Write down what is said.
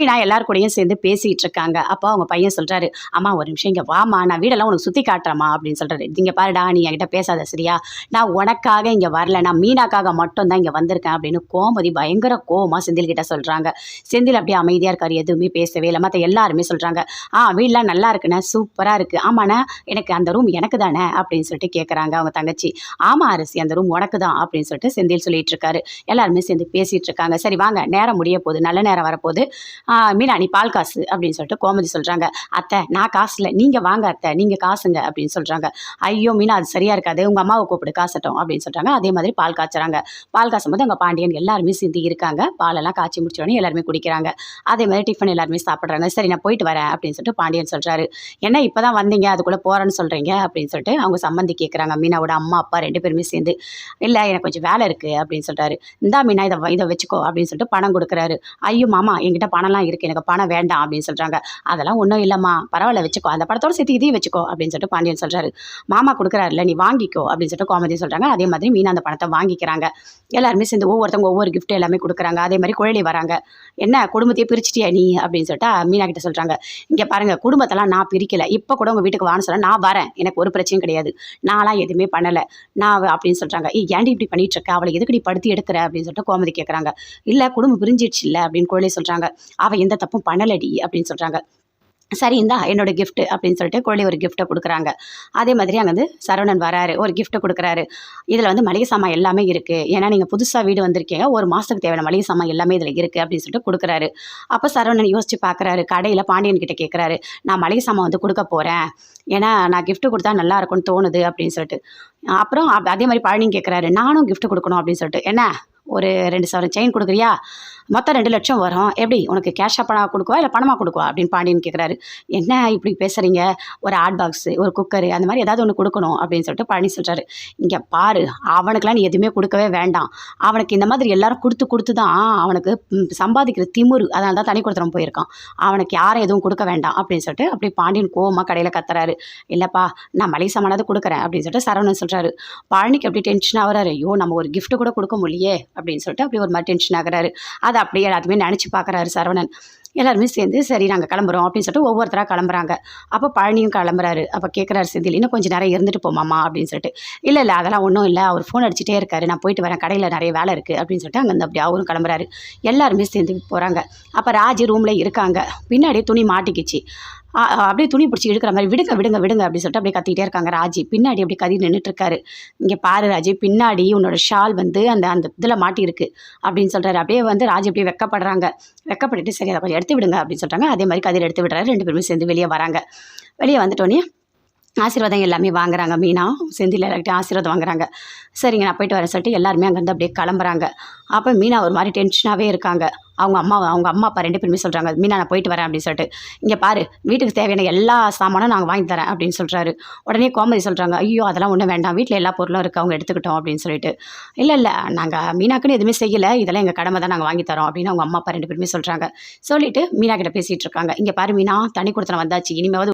நான் எல்லார் கூடயும் சேர்ந்து பேசிகிட்டு இருக்காங்க அப்போ அவங்க பையன் சொல்கிறாரு அம்மா ஒரு நிமிஷம் இங்கே வாமா நான் வீடெல்லாம் உனக்கு சுற்றி காட்டுறேம்மா. அப்படின்னு சொல்கிறாரு இங்கே பாருடா நீ என்கிட்ட பேசாத சரியா? நான் உனக்காக இங்கே வரல. நான் மீனாக்காக மட்டும் தான் இங்கே வந்திருக்கேன். அப்படின்னு கோமதி பயங்கர கோவமாக செந்தில் கிட்ட சொல்கிறாங்க செந்தில் அப்படியே அமைதியாக இருக்கார். எதுவுமே பேசவே இல்லை. மற்ற எல்லாருமே சொல்கிறாங்க ஆ வீடெலாம் நல்லா இருக்குண்ணே. சூப்பராக இருக்குது ஆமாண்ணா எனக்கு அந்த ரூம் எனக்கு தானே? அப்படின்னு சொல்லிட்டு கேட்குறாங்க அவங்க தங்கச்சி. ஆமாம் அரிசி அந்த ரூம் உனக்கு தான். அப்படின்னு சொல்லிட்டு செந்தில் சொல்லிட்டு இருக்காரு. எல்லாருமே சேர்ந்து பேசிகிட்டு இருக்காங்க. சரி வாங்க. நேரம் முடிய போகுது. நல்ல நேரம் வரப்போகுது. மீனாணி நீ பால் காசு அப்படின்னு சொல்லிட்டு கோமதி சொல்கிறாங்க அத்தை நான் காசு இல்லை. நீங்கள் வாங்க அத்தை. நீங்கள் காசுங்க அப்படின்னு சொல்கிறாங்க ஐயோ மீனா அது சரியாக இருக்காது. உங்கள் அம்மாவை கூப்பிடு காசட்டும் அப்படின்னு சொல்கிறாங்க அதே மாதிரி பால் காய்ச்சுறாங்க. பால் காசும் போது அங்கே பாண்டியன் எல்லாருமே சேர்ந்து இருக்காங்க. பாலெல்லாம் காய்ச்சி முடிச்சோடனே எல்லாருமே குடிக்கிறாங்க. அதே மாதிரி டிஃபன் எல்லாருமே சாப்பிட்றாங்க. சரி நான் போயிட்டு வரேன் அப்படின்னு சொல்லிட்டு பாண்டியன் சொல்கிறாரு என்ன இப்போ தான் வந்தீங்க? அதுக்குள்ளே போகிறேன்னு சொல்கிறீங்க அப்படின்னு சொல்லிட்டு அவங்க சம்மந்தி கேட்குறாங்க மீனாவோட அம்மா அப்பா ரெண்டு பேருமே சேர்ந்து இல்லை எனக்கு கொஞ்சம் வேலை இருக்குது அப்படின்னு சொல்கிறாரு இந்தா மீனா இதை இதை வச்சுக்கோ. அப்படின்னு சொல்லிட்டு பணம் கொடுக்குறாரு. ஐயோ மாமா என்கிட்ட பணம்லாம் இருக்குது எனக்கு பணம் வேண்டாம் அப்படின்னு சொல்கிறாங்க அதெல்லாம் ஒன்றும் இல்லைம்மா. பரவாயில்ல வச்சுக்கோ. அந்த படத்தோட சேர்த்து இதையும் வச்சுக்கோ அப்படின்னு சொல்லிட்டு பாண்டியன் சொல்கிறாரு மாமா கொடுக்குறாருல நீ வாங்கிக்கோ அப்படின்னு சொல்லிட்டு கோமதி சொல்கிறாங்க அதே மாதிரி மீனா அந்த பணத்தை வாங்கிக்கிறாங்க. எல்லாருமே சேர்ந்து ஒவ்வொருத்தவங்க ஒவ்வொரு கிஃப்ட் எல்லாமே கொடுக்குறாங்க. அதே மாதிரி குழலி வராங்க. என்ன குடும்பத்தையே பிரிச்சிட்டியா நீ? அப்படின்னு சொல்லிட்டு மீனா கிட்ட சொல்கிறாங்க இங்கே பாருங்கள் குடும்பத்தெல்லாம் நான் பிரிக்கலை. இப்போ கூட உங்கள் வீட்டுக்கு வான்னு சொல்ல நான் வரேன். எனக்கு ஒரு பிரச்சனையும் கிடையாது. நான்லாம் எதுவுமே பண்ணலை. நான் அப்படின்னு சொல்கிறாங்க ஏ ஏன்டி இப்படி பண்ணிட்டு இருக்க? அவளை எதுக்கு நீ படுத்தி எடுக்கிற? அப்படின்னு சொல்லிட்டு கோமதி கேட்குறாங்க இல்லை குடும்பம் பிரிஞ்சிடுச்சு இல்லை? அப்படின்னு குழலி சொல்கிறாங்க அவள் எந்த தப்பும் பண்ணலடி அப்படின்னு சொல்கிறாங்க சரி இந்தா என்னோட கிஃப்ட் அப்படின்னு சொல்லிட்டு கோழி ஒரு கிஃப்ட்டை கொடுக்குறாங்க. அதே மாதிரி அங்கே வந்து சரவணன் வராரு ஒரு கிஃப்ட்டை கொடுக்குறாரு. இதில் வந்து மளிகை சாமான் எல்லாமே இருக்குது ஏன்னா நீங்கள் புதுசாக வீடு வந்திருக்கீங்க. ஒரு மாதத்துக்கு தேவையான மளிகை சாமான் எல்லாமே இதில் இருக்குது அப்படின்னு சொல்லிட்டு கொடுக்குறாரு. அப்போ சரவணன் யோசிச்சு பார்க்குறாரு கடையில் பாண்டியன் கிட்ட கேட்குறாரு நான் மளிகை சாமான் வந்து கொடுக்க போகிறேன் ஏன்னா நான் கிஃப்ட் கொடுத்தா நல்லா இருக்கும்னு தோணுது அப்படின்னு சொல்லிட்டு. அப்புறம் அதே மாதிரி பழனியும் கேட்குறாரு நானும் கிஃப்ட் கொடுக்கணும் அப்படின்னு சொல்லிட்டு. என்ன? ஒரு ரெண்டு சவரன் செயின் கொடுக்குறியா? மொத்தம் ரெண்டு லட்சம் வரும். எப்படி? உனக்கு கேஷாக பணம் கொடுக்குவா? இல்லை பணமாக கொடுக்குவா? அப்படின்னு பாண்டியன் கேட்குறாரு என்ன இப்படி பேசுகிறீங்க ஒரு ஹாட் பாக்ஸு ஒரு குக்கரு அந்த மாதிரி ஏதாவது ஒன்று கொடுக்கணும் அப்படின்னு சொல்லிட்டு பழனி சொல்கிறாரு இங்கே பாரு அவனுக்கெலாம் நீ எதுவுமே கொடுக்கவே வேண்டாம். அவனுக்கு இந்த மாதிரி எல்லாரும் கொடுத்து கொடுத்து தான் அவனுக்கு சம்பாதிக்கிற திமுரு அதனால தான் தனி கொடுத்துறம் போயிருக்கான். அவனுக்கு யாரும் எதுவும் கொடுக்க வேண்டாம் அப்படின்னு சொல்லிட்டு அப்படி பாண்டியன் கோவமாக கடையில் கத்துறாரு. இல்லைப்பா நான் மளிகை சாமானாவது கொடுக்குறேன் அப்படின்னு சொல்லிட்டு சரவணன் சொல்கிறாரு பழனிக்கு அப்படி டென்ஷன் ஆகிறாரு. ஐயோ நம்ம ஒரு கிஃப்ட் கூட கொடுக்க முடியலையே அப்படின்னு சொல்லிட்டு அப்படி ஒரு மாதிரி டென்ஷன் ஆகிறாரு. அதை அப்படியே எல்லாத்தையுமே நினச்சி பார்க்குறாரு சரவணன். எல்லாருமே சேர்ந்து சரி நாங்கள் கிளம்புறோம் அப்படின்னு சொல்லிட்டு ஒவ்வொருத்தராக கிளம்புறாங்க. அப்போ பழனியும் கிளம்புறாரு. அப்போ கேட்குறாரு செந்தில் இன்னும் கொஞ்சம் நேரம் இருந்துட்டு போமாமா அப்படின்னு சொல்லிட்டு. இல்லை இல்லை அதெல்லாம் ஒன்றும் இல்லை. அவர் ஃபோன் அடிச்சிட்டே இருக்காரு. நான் போயிட்டு வரேன். கடையில் நிறைய வேலை இருக்குது அப்படின்னு சொல்லிட்டு அங்கேருந்து அப்படி அவரும் கிளம்புறாரு. எல்லாருமே சேர்ந்து போகிறாங்க அப்போ ராஜி ரூமில் இருக்காங்க. பின்னாடி துணி மாட்டிக்கிச்சு. அப்படியே துணி பிடிச்சி இழுக்கிற மாதிரி விடுங்க விடுங்க விடுங்க அப்படின்னு சொல்லிட்டு அப்படியே கத்திக்கிட்டே இருக்காங்க ராஜி. பின்னாடி அப்படி கதி நின்றுட்டுருக்காரு இங்கே பாரு ராஜி பின்னாடி உன்னோட ஷால் வந்து அந்த அந்த இதில் மாட்டியிருக்கு அப்படின்னு சொல்கிறாரு அப்படியே வந்து ராஜி அப்படியே வெக்கப்படுறாங்க. வெக்கப்பட்டுட்டு சரி அதை கொஞ்சம் எடுத்து விடுங்க அப்படின்னு சொல்கிறாங்க அதே மாதிரி கதிர் எடுத்து விடுறாரு. ரெண்டு பேருமே சேர்ந்து வெளியே வராங்க. வெளியே வந்துட்டோன்னே ஆசீர்வாதம் எல்லாமே வாங்குறாங்க. மீனா செந்தில் எல்லார்கிட்டையும் ஆசீர்வாதம் வாங்குறாங்க. சரிங்க நான் போயிட்டு வரேன் சொல்லிட்டு எல்லாருமே அங்கேருந்து அப்படியே கிளம்புறாங்க. அப்போ மீனா ஒரு மாதிரி டென்ஷனாகவே இருக்காங்க. அவங்க அம்மா அவங்க அம்மா அப்பா ரெண்டு பேருமே சொல்கிறாங்க மீனா நான் போயிட்டு வரேன் அப்படின்னு சொல்லிட்டு. இங்கே பாரு வீட்டுக்கு தேவையான எல்லா சாமானும் நாங்கள் வாங்கி தரேன் அப்படின்னு சொல்கிறாரு உடனே கோமதி சொல்கிறாங்க ஐயோ அதெல்லாம் ஒன்றும் வேண்டாம். வீட்டில் எல்லா பொருளும் இருக்குது அவங்க எடுத்துக்கிட்டோம் அப்படின்னு சொல்லிட்டு. இல்லை இல்லை நாங்கள் மீனாக்குன்னு எதுவுமே செய்யலை. இதெல்லாம் எங்கள் கடமை தான் நாங்கள் வாங்கி தரோம் அப்படின்னு அவங்க அம்மா அப்பா ரெண்டு பேருமே சொல்கிறாங்க சொல்லிட்டு மீனா கிட்ட பேசிகிட்டு இருக்காங்க. இங்கே பாரு மீனா தனி கொடுத்தன வந்தாச்சு. இனிமேவது